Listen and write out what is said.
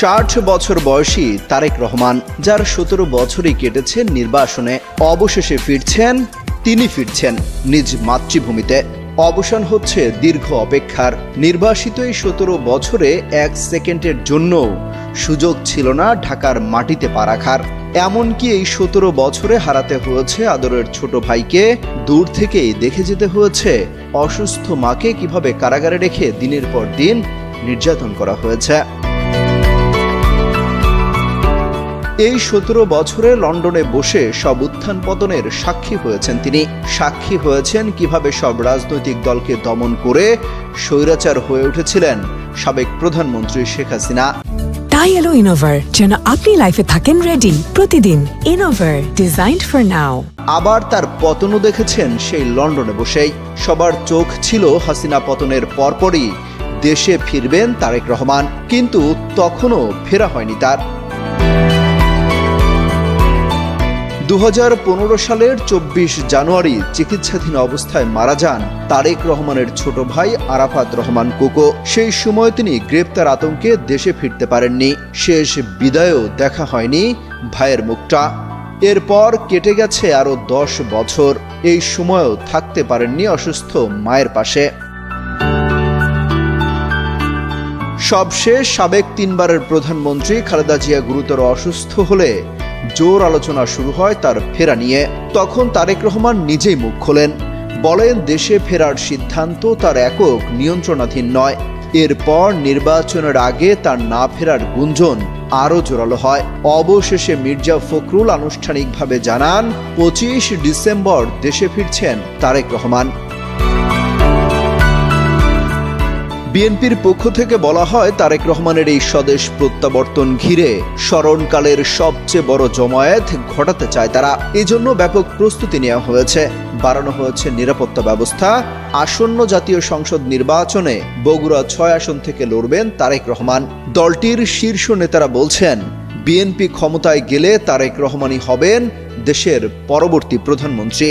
ষাট বছর বয়সী তারেক রহমান, যার সতেরো বছরই কেটেছে নির্বাসনে, অবশেষে ফিরছেন, তিনি ফিরছেন নিজ মাতৃভূমিতে। অবসান হচ্ছে দীর্ঘ অপেক্ষার। নির্বাসিত এই সতেরো বছরে এক সেকেন্ডের জন্য সুযোগ ছিল না ঢাকার মাটিতে পা রাখার। এমনকি এই সতেরো বছরে হারাতে হয়েছে আদরের ছোট ভাইকে। দূর থেকেই দেখে যেতে হয়েছে, অসুস্থ মাকে কীভাবে কারাগারে রেখে দিনের পর দিন নির্যাতন করা হয়েছে। এই সতেরো বছরে লন্ডনে বসে সব উত্থান পতনের সাক্ষী হয়েছেন তিনি। সাক্ষী হয়েছেন কীভাবে সব রাজনৈতিক দলকে দমন করে স্বৈরাচার হয়ে উঠেছিলেন সাবেক প্রধানমন্ত্রী শেখ হাসিনা। তাই এলো ইনোভার যেন আপনি লাইফে থাকেন রেডি প্রতিদিন। ইনোভার ডিজাইনড ফর নাও আবার তার পতনও দেখেছেন সেই লন্ডনে বসেই। সবার চোখ ছিল হাসিনা পতনের পরপরই। দেশে ফিরবেন তারেক রহমান কিন্তু তখনও ফেরা হয়নি তার। দু হাজার পনেরো সালের চব্বিশ জানুয়ারি চিকিৎসাধীন অবস্থায় মারা যান তারেক রহমানের ছোট ভাই আরাফাত রহমান কোকো। সেই সময় তিনি গ্রেপ্তার আতঙ্কে দেশে ফিরতে পারেননি। শেষ বিদায়ও দেখা হয়নি ভাইয়ের মুখটা। এরপর কেটে গেছে আরও দশ বছর। এই সময়ও থাকতে পারেননি অসুস্থ মায়ের পাশে। সবশেষ সাবেক তিনবারের প্রধানমন্ত্রী খালেদা জিয়া গুরুতর অসুস্থ হলে জোর আলোচনা শুরু হয় তার ফেরা নিয়ে। তখন তারেক রহমান নিজেই মুখ খোলেন। বলেন, দেশে ফেরার সিদ্ধান্ত তার একক নিয়ন্ত্রণাধীন নয়। এরপর নির্বাচনের আগে তার না ফেরার গুঞ্জন আরও জোরালো হয়। অবশেষে মির্জা ফখরুল আনুষ্ঠানিকভাবে জানান, পঁচিশ ডিসেম্বর দেশে ফিরছেন তারেক রহমান। বিএনপির পক্ষ থেকে বলা হয়, তারেক রহমানের এই স্বদেশ প্রত্যাবর্তন ঘিরে স্মরণকালের সবচেয়ে বড় জমায়েত ঘটাতে চায় তারা। এজন্য ব্যাপক প্রস্তুতি নেওয়া হয়েছে। বাড়ানো হয়েছে নিরাপত্তা ব্যবস্থা। আসন্ন জাতীয় সংসদ নির্বাচনে বগুড়া ছয় আসন থেকে লড়বেন তারেক রহমান। দলটির শীর্ষ নেতারা বলছেন, বিএনপি ক্ষমতায় গেলে তারেক রহমানই হবেন দেশের পরবর্তী প্রধানমন্ত্রী।